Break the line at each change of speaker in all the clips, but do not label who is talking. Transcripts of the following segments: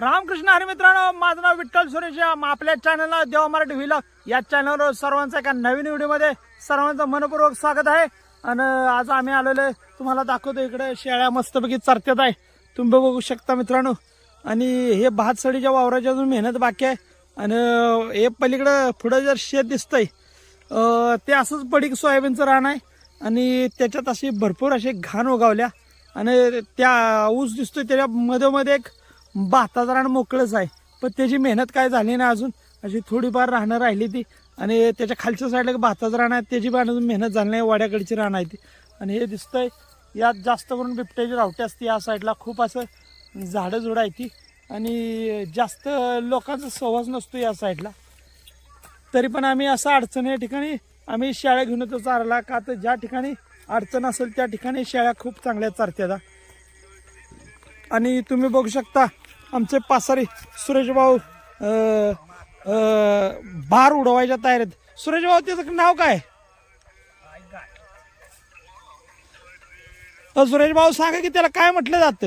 रामकृष्ण हरी मित्रांनो माझं नाव विठ्ठल सुरेश आपल्या चॅनलला देवा मराठी व्हिलॉग या चॅनलवर सर्वांचं एका नवीन व्हिडिओमध्ये सर्वांचं मनपूर्वक स्वागत आहे. आणि आज आम्ही आलेलो आहे. तुम्हाला दाखवतो इकडे शेळ्या मस्तपैकी चरत्यात आहे. तुम्ही बघू शकता मित्रांनो. आणि हे भात सडीच्या वावराची अजून मेहनत बाकी आहे. आणि हे पलीकडं पुढं जर शेत दिसतंय ते असंच पडीक सोयाबीनचं रान आहे. आणि त्याच्यात अशी भरपूर अशी घाण उगावल्या. आणि त्या ऊस दिसतोय त्याच्या मधोमध्ये एक भाताचं रान मोकळंच आहे. पण त्याची मेहनत काय झाली नाही अजून? अशी थोडीफार राहणं राहिली ती. आणि त्याच्या खालच्या साईडला एक भाताचं रान आहे त्याची पण अजून मेहनत झाली नाही वाड्याकडची रान आहे ती. आणि हे दिसतंय यात जास्त करून बिबट्याची रावटी असते या साईडला खूप असं झाडं झुडं आहे ती. आणि जास्त लोकांचा सहवास नसतो या साईडला तरी पण आम्ही असं अडचण या ठिकाणी आम्ही शेळ्या घेऊन येतो चाराला. का तर ज्या ठिकाणी अडचण असेल त्या ठिकाणी शेळ्या खूप चांगल्या चारत्यात आणि तुम्ही बघू शकता आमचे पासारी सुरेश भाऊ अं, अं, भार उडवायच्या तयारीत. सुरेश भाऊ त्याचं नाव काय? सुरेश भाऊ सांगा की त्याला काय म्हटलं जातं?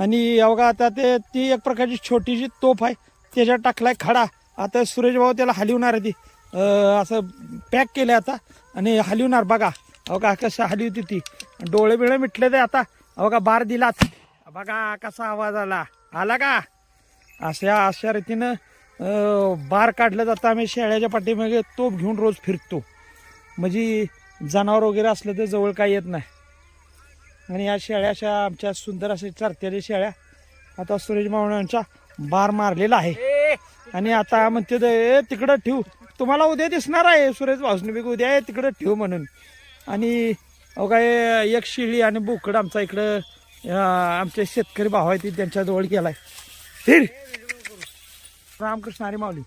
आणि अवघा आता ते ती एक प्रकारची छोटीशी तोफ आहे. त्याच्यात टाकलाय खडा. आता सुरेश भाऊ त्याला हलवणार आहे ती. असं पॅक केलं आता. आणि हलवणार बघा. अवघा कसं हलवती ती? डोळे बिळे मिटले ते आता. अवघा बार दिलात? बघा कसा आवाज आला. आला का? अशा अशा रीतीनं बार काढलं जातं. आम्ही शेळ्याच्या पाठीमागे तोफ घेऊन रोज फिरतो. म्हणजे जनावर वगैरे असलं तर जवळ काही येत नाही. आणि या शेळ्या अशा आमच्या सुंदर अशा चरत्याच्या शेळ्या. आता सुरेश मावळ्यांचा बार मारलेला आहे. आणि आता म्हणते ते, "ए, तिकडं ठेवू. तुम्हाला उद्या दिसणार आहे. सुरेश भाऊसनी उद्या "ए, तिकडं ठेवू म्हणून. आणि काय एक शिळी आणि बोकड आमचा इकडं आमचे शेतकरी भाव आहेत ते त्यांच्याजवळ गेला आहे रामकृष्ण हरी माऊली.